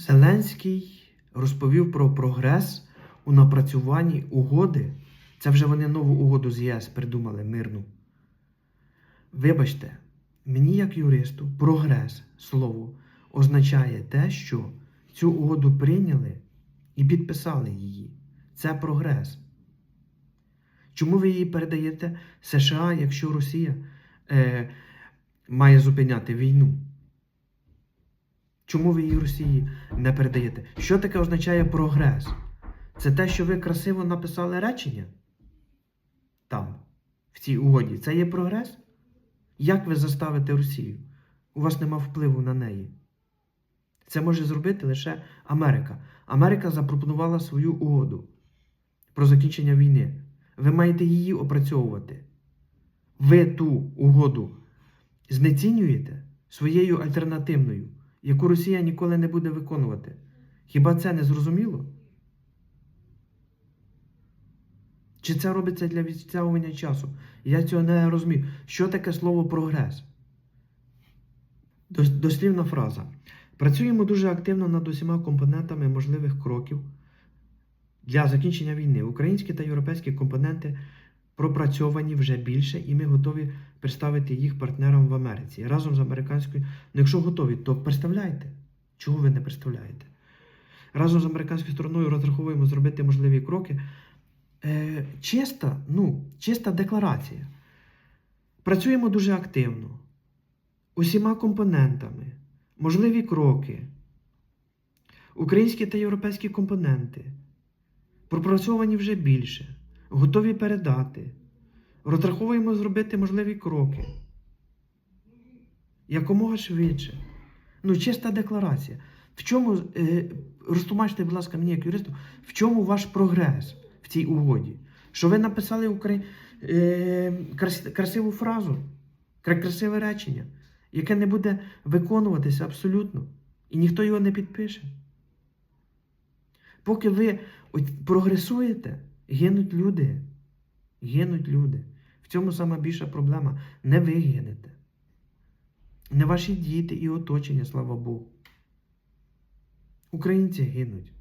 Зеленський розповів про прогрес у напрацюванні угоди. Це вже вони нову угоду з ЄС придумали мирну. Вибачте, мені, як юристу, прогрес слово означає те, що цю угоду прийняли і підписали її. Це прогрес. Чому ви її передаєте США, якщо Росія е, має зупиняти війну? Чому ви її Росії не передаєте? Що таке означає прогрес? Це те, що ви красиво написали речення там, в цій угоді. Це є прогрес? Як ви заставите Росію? У вас нема впливу на неї. Це може зробити лише Америка. Америка запропонувала свою угоду про закінчення війни. Ви маєте її опрацьовувати. Ви ту угоду знецінюєте своєю альтернативною, яку Росія ніколи не буде виконувати. Хіба це не зрозуміло? Чи це робиться для відтягування часу? Я цього не розумію. Що таке слово прогрес? Дослівна фраза. Працюємо дуже активно над усіма компонентами можливих кроків для закінчення війни. Українські та європейські компоненти пропрацьовані вже більше, і ми готові представити їх партнерам в Америці разом з американською. Ну, якщо готові, то представляйте. Чого ви не представляєте? Разом з американською стороною розраховуємо зробити можливі кроки. Е, чиста, ну, чиста декларація. Працюємо дуже активно. Усіма компонентами, можливі кроки, українські та європейські компоненти, пропрацьовані вже більше, готові передати. Розраховуємо зробити можливі кроки. Якомога швидше. Ну, чиста декларація. В чому, е, розтлумачте, будь ласка, мені як юристу, в чому ваш прогрес в цій угоді? Що ви написали укра... е, крас- красиву фразу, красиве речення, яке не буде виконуватися абсолютно, і ніхто його не підпише. Поки ви прогресуєте, гинуть люди. Гинуть люди. В цьому сама більша проблема. Не ви гинете. Не ваші діти і оточення, слава Богу. Українці гинуть.